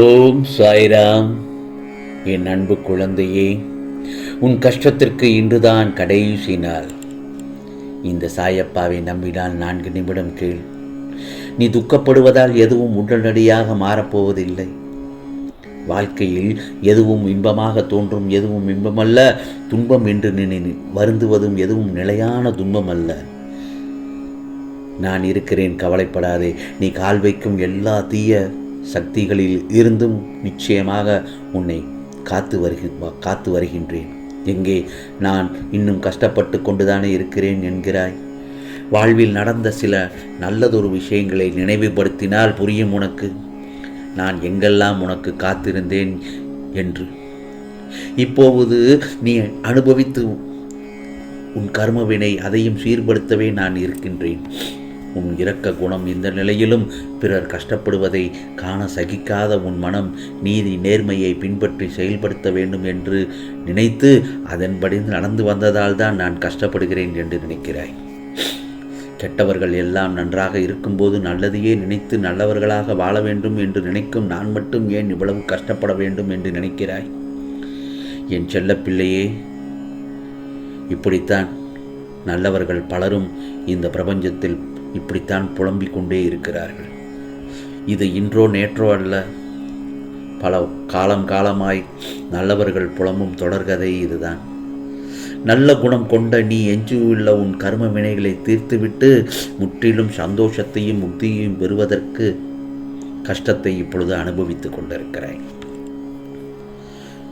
ஓம் சாய்ராம். என் அன்பு குழந்தையே உன் கஷ்டத்திற்கு இன்றுதான் கடைசி நாள். இந்த சாயப்பாவை நம்பினால் நான்கு நிமிடம் கேள். நீ துக்கப்படுவதால் எதுவும் உடனடியாக மாறப்போவதில்லை. வாழ்க்கையில் எதுவும் இன்பமாக தோன்றும் எதுவும் இன்பமல்ல. துன்பம் என்று நினை வருந்துவதும் எதுவும் நிலையான துன்பம் அல்ல நான் இருக்கிறேன் கவலைப்படாதே. நீ கால் வைக்கும் எல்லா தீய சக்திகளில் இருந்தும் நிச்சயமாக உன்னை காத்து வருகி காத்து வருகின்றேன். எங்கே நான் இன்னும் கஷ்டப்பட்டு கொண்டுதானே இருக்கிறேன் என்கிறாய். வாழ்வில் நடந்த சில நல்லதொரு விஷயங்களை நினைவுபடுத்தினால் புரியும் உனக்கு. நான் எங்கெல்லாம் உனக்கு காத்திருந்தேன் என்று. இப்போது நீ அனுபவித்து உன் கர்மவினை அதையும் சீர்படுத்தவே நான் இருக்கின்றேன். உன் இரக்க குணம் இந்த நிலையிலும் பிறர் கஷ்டப்படுவதை காண சகிக்காத உன் மனம் நீதி நேர்மையை பின்பற்றி செயல்படுத்த வேண்டும் என்று நினைத்து அதன்படி நடந்து வந்ததால் தான் நான் கஷ்டப்படுகிறேன் என்று நினைக்கிறாய். கெட்டவர்கள் எல்லாம் நன்றாக இருக்கும்போது நல்லதையே நினைத்து நல்லவர்களாக வாழ வேண்டும் என்று நினைக்கும் நான் மட்டும் ஏன் இவ்வளவு கஷ்டப்பட வேண்டும் என்று நினைக்கிறாய்? என் செல்லப்பிள்ளையே இப்படித்தான் நல்லவர்கள் பலரும் இந்த பிரபஞ்சத்தில் இப்படித்தான் புலம்பிக் கொண்டே இருக்கிறார்கள். இது இன்றோ நேற்றோ அல்ல பல காலம் காலமாய் நல்லவர்கள் புலம்பும் தொடர்கதை இதுதான். நல்ல குணம் கொண்ட நீ எஞ்சியுள்ள உன் கர்ம வினைகளை தீர்த்துவிட்டு முற்றிலும் சந்தோஷத்தையும் முக்தியையும் பெறுவதற்கு கஷ்டத்தை இப்பொழுது அனுபவித்துக் கொண்டிருக்கிறாய்.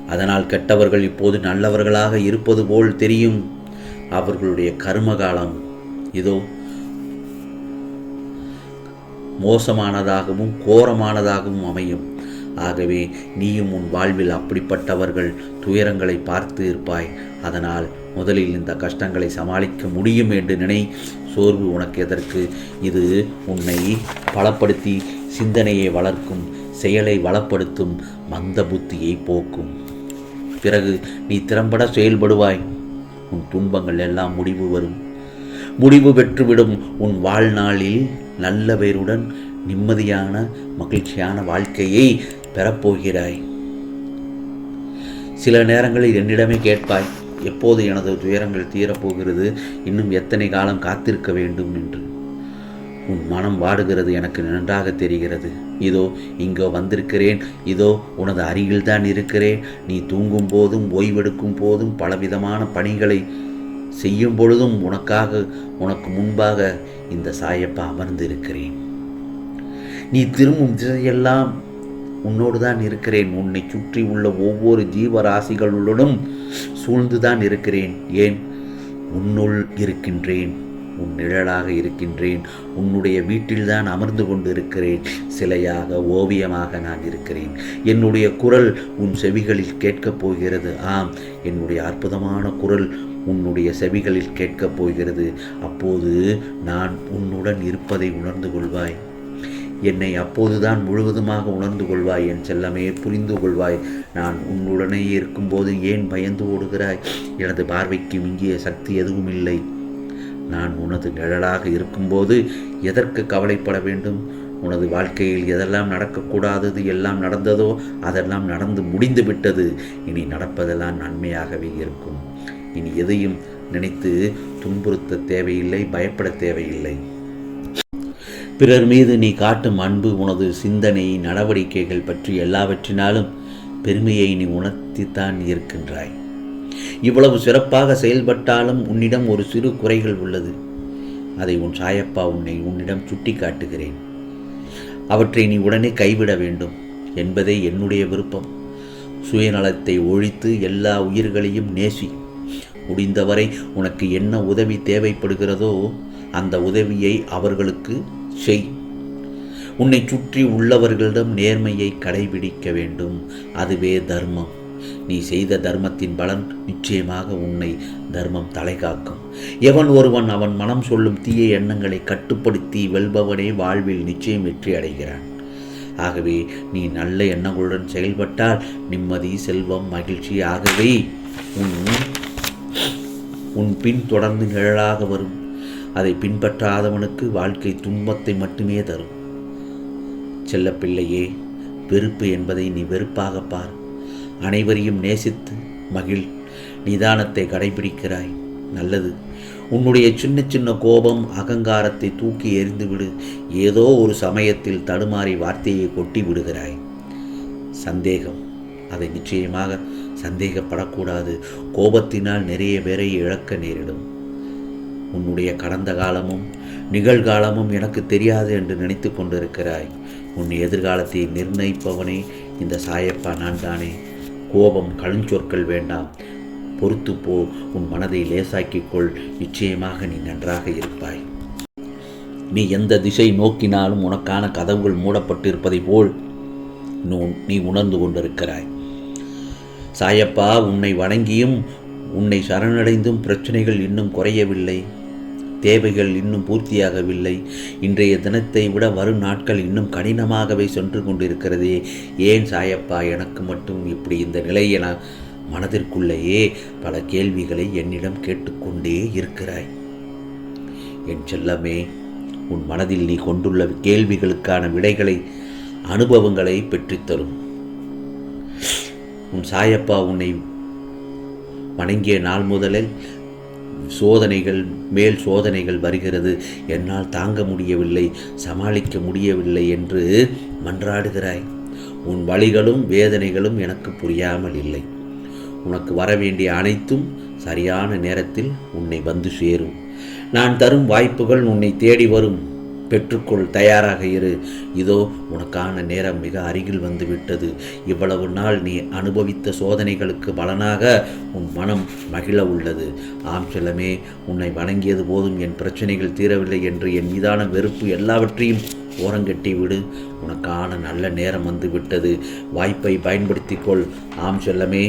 அதனால் கெட்டவர்கள் இப்போது நல்லவர்களாக இருப்பது போல் தெரியும். அவர்களுடைய கர்மகாலம் இதோ மோசமானதாகவும் கோரமானதாகவும் அமையும். ஆகவே நீயும் உன் வாழ்வில் அப்படிப்பட்டவர்கள் துயரங்களை பார்த்து இருப்பாய். அதனால் முதலில் இந்த கஷ்டங்களை சமாளிக்க முடியும் என்று நினை சோர்வு உனக்கு எதற்கு? இது உன்னை பலப்படுத்தி சிந்தனையை வளர்க்கும் செயலை வளப்படுத்தும் மந்த புத்தியை போக்கும். பிறகு நீ திறம்பட செயல்படுவாய். உன் துன்பங்கள் எல்லாம் முடிவு வரும். முடிவு பெற்றுவிடும். உன் வாழ்நாளில் நல்ல பேருடன் நிம்மதியான மகிழ்ச்சியான வாழ்க்கையை பெறப்போகிறாய். சில நேரங்களில் என்னிடமே கேட்பாய் எப்போது எனது துயரங்கள் தீரப்போகிறது? இன்னும் எத்தனை காலம் காத்திருக்க வேண்டும்? என்று. உன் மனம் வாடுகிறது எனக்கு நன்றாக தெரிகிறது. இதோ இங்கோ வந்திருக்கிறேன். இதோ உனது அருகில்தான் இருக்கிறேன். நீ தூங்கும் போதும் ஓய்வெடுக்கும் போதும் பலவிதமான பணிகளை செய்யும் பொழுதும் உனக்காக உனக்கு முன்பாக இந்த சாயப்பா அமர்ந்து இருக்கிறேன் நீ திரும்பும் திசையெல்லாம் உன்னோடு தான் இருக்கிறேன். உன்னை சுற்றி உள்ள ஒவ்வொரு ஜீவராசிகளுடனும் சூழ்ந்துதான் இருக்கிறேன். ஏன்? உன்னுள் இருக்கின்றேன். உன் நிழலாக இருக்கின்றேன். உன்னுடைய வீட்டில்தான் அமர்ந்து கொண்டு இருக்கிறேன் சிலையாக ஓவியமாக நான் இருக்கிறேன். என்னுடைய குரல் உன் செவிகளில் கேட்கப் போகிறது. ஆம் என்னுடைய அற்புதமான குரல் உன்னுடைய செவிகளில் கேட்கப் போகிறது. அப்போது நான் உன்னுடன் இருப்பதை உணர்ந்து கொள்வாய். என்னை அப்போதுதான் முழுவதுமாக உணர்ந்து கொள்வாய். என் செல்லமே புரிந்து கொள்வாய். நான் உன்னுடனே இருக்கும்போது ஏன் பயந்து ஓடுகிறாய்? எனது பார்வைக்கு மிஞ்சிய சக்தி எதுவும் இல்லை நான் உனது நிழலாக இருக்கும்போது எதற்கு கவலைப்பட வேண்டும்? உனது வாழ்க்கையில் எதெல்லாம் நடக்கக்கூடாதது? எல்லாம் நடந்ததோ அதெல்லாம் நடந்து முடிந்து விட்டது இனி நடப்பதெல்லாம் நன்மையாகவே இருக்கும். இனி எதையும் நினைத்து துன்புறுத்த தேவையில்லை பயப்பட தேவையில்லை. பிறர் மீது நீ காட்டும் அன்பு உனது சிந்தனை நடவடிக்கைகள் பற்றி எல்லாவற்றினாலும் பெருமையை நீ உணர்த்தித்தான் இருக்கின்றாய். இவ்வளவு சிறப்பாக செயல்பட்டாலும் உன்னிடம் ஒரு சிறு குறைகள் உள்ளது. அதை உன் சாயப்பா உன்னை உன்னிடம் சுட்டி காட்டுகிறேன் அவற்றை நீ உடனே கைவிட வேண்டும் என்பதே என்னுடைய விருப்பம். சுயநலத்தை ஒழித்து எல்லா உயிர்களையும் நேசி முடிந்தவரை உனக்கு என்ன உதவி தேவைப்படுகிறதோ அந்த உதவியை அவர்களுக்கு செய். உன்னை சுற்றி உள்ளவர்களிடம் நேர்மையை கடைபிடிக்க வேண்டும். அதுவே தர்மம். நீ செய்த தர்மத்தின் பலன் நிச்சயமாக உன்னை தர்மம் தலை காக்கும் எவன் ஒருவன் அவன் மனம் சொல்லும் தீய எண்ணங்களை கட்டுப்படுத்தி வெல்பவனே வாழ்வில் நிச்சயம் வெற்றி அடைகிறான். ஆகவே நீ நல்ல எண்ணங்களுடன் செயல்பட்டால் நிம்மதி செல்வம் மகிழ்ச்சி ஆகவே உன் உன் பின் தொடர்ந்து நிழலாக வரும். அதை பின்பற்றாதவனுக்கு வாழ்க்கை துன்பத்தை மட்டுமே தரும். செல்லப்பிள்ளையே வெறுப்பு என்பதை நீ வெறுப்பாக பார். அனைவரையும் நேசித்து மகிழ். நிதானத்தை கடைபிடிக்கிறாய். நல்லது. உன்னுடைய சின்ன சின்ன கோபம் அகங்காரத்தை தூக்கி எறிந்துவிடு. ஏதோ ஒரு சமயத்தில் தடுமாறி வார்த்தையை கொட்டி விடுகிறாய். சந்தேகம். அதை நிச்சயமாக சந்தேகப்படக்கூடாது. கோபத்தினால் நிறைய பேரை இழக்க நேரிடும். உன்னுடைய கடந்த காலமும் நிகழ்காலமும் எனக்கு தெரியாது என்று நினைத்து கொண்டிருக்கிறாய். உன் எதிர்காலத்தை நிர்ணயிப்பவனே இந்த சாயப்பா நான் தானே கோபம் கழுஞ்சொற்கள் வேண்டாம். பொறுத்து போ உன் மனதை லேசாக்கிக்கொள். நிச்சயமாக நீ நன்றாக இருப்பாய். நீ எந்த திசை நோக்கினாலும் உனக்கான கதவுகள் மூடப்பட்டிருப்பதை போல் நீ உணர்ந்து கொண்டிருக்கிறாய். சாயப்பா உன்னை வணங்கியும் உன்னை சரணடைந்தும் பிரச்சனைகள் இன்னும் குறையவில்லை. தேவைகள் இன்னும் பூர்த்தியாகவில்லை. இன்றைய தினத்தை விட வரும் நாட்கள் இன்னும் கடினமாகவே சென்று கொண்டிருக்கிறதே. ஏன் சாயப்பா எனக்கு மட்டும் இப்படி இந்த நிலை என மனதிற்குள்ளேயே பல கேள்விகளை என்னிடம் கேட்டுக்கொண்டே இருக்கிறாய்? என் செல்லமே உன் மனதில் நீ கொண்டுள்ள கேள்விகளுக்கான விடைகளை அனுபவங்களை பெற்றுத்தரும். உன் சாயப்பா உன்னை வணங்கிய நாள் முதலில் சோதனைகள் மேல் சோதனைகள் வருகிறது. என்னால் தாங்க முடியவில்லை சமாளிக்க முடியவில்லை என்று மன்றாடுகிறாய். உன் வழிகளும் வேதனைகளும் எனக்கு புரியாமல் இல்லை. உனக்கு வர வேண்டிய அனைத்தும் சரியான நேரத்தில் உன்னை வந்து சேரும். நான் தரும் வாய்ப்புகள் உன்னை தேடி வரும். பெற்றுக்கொள் தயாராக இரு. இதோ உனக்கான நேரம் மிக அருகில் வந்துவிட்டது. இவ்வளவு நாள் நீ அனுபவித்த சோதனைகளுக்கு பலனாக உன் மனம் மகிழ உள்ளது. ஆம் செல்லமே உன்னை வணங்கியது போதும். என் பிரச்சனைகள் தீரவில்லை என்று என் மீதான வெறுப்பு எல்லாவற்றையும் ஓரங்கட்டி விடு. உனக்கான நல்ல நேரம் வந்து விட்டது வாய்ப்பை பயன்படுத்திக்கொள். ஆம் செல்லமே.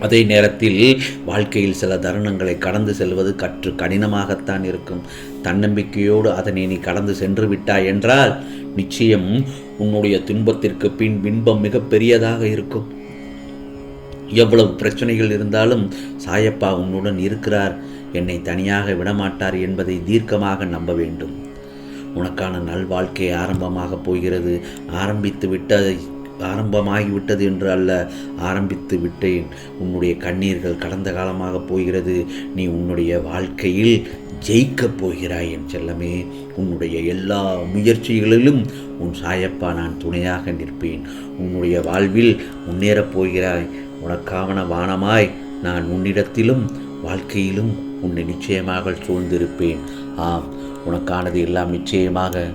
அதே நேரத்தில் வாழ்க்கையில் சில தருணங்களை கடந்து செல்வது கற்று கடினமாகத்தான் இருக்கும். தன்னம்பிக்கையோடு அதனை நீ கடந்து சென்று விட்டாய் என்றால் நிச்சயம் உன்னுடைய துன்பத்திற்கு பின் பின்பம் மிக பெரியதாக இருக்கும். எவ்வளவு பிரச்சனைகள் இருந்தாலும் சாயப்பா உன்னுடன் இருக்கிறார். என்னை தனியாக விடமாட்டார் என்பதை தீர்க்கமாக நம்ப வேண்டும். உனக்கான நல்வாழ்க்கை ஆரம்பமாக போகிறது. ஆரம்பித்து விட்டதை ஆரம்பமாகிவிட்டது என்று அல்ல ஆரம்பித்து விட்டேன். உன்னுடைய கண்ணீர்கள் கடந்த காலமாக போகிறது. நீ உன்னுடைய வாழ்க்கையில் ஜெயிக்கப் போகிறாய் என் செல்லமே உன்னுடைய எல்லா முயற்சிகளிலும் உன் சாயப்பா நான் துணையாக நிற்பேன். உன்னுடைய வாழ்வில் முன்னேறப் போகிறாய். உனக்காவன வானமாய் நான் உன்னிடத்திலும் வாழ்க்கையிலும் உன்னை நிச்சயமாக சூழ்ந்திருப்பேன். ஆம் உனக்கானது எல்லாம் நிச்சயமாக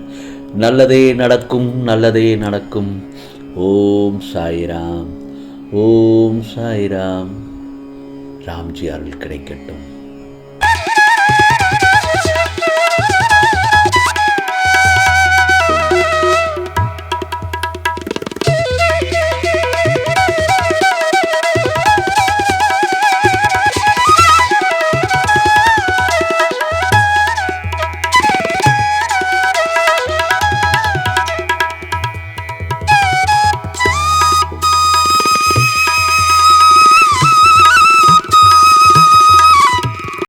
நல்லதே நடக்கும் நல்லதே நடக்கும். ஓம் சாய்ராம் ஓம் சாய்ராம். ராம்ஜி அருள் கிடைக்கட்டும்.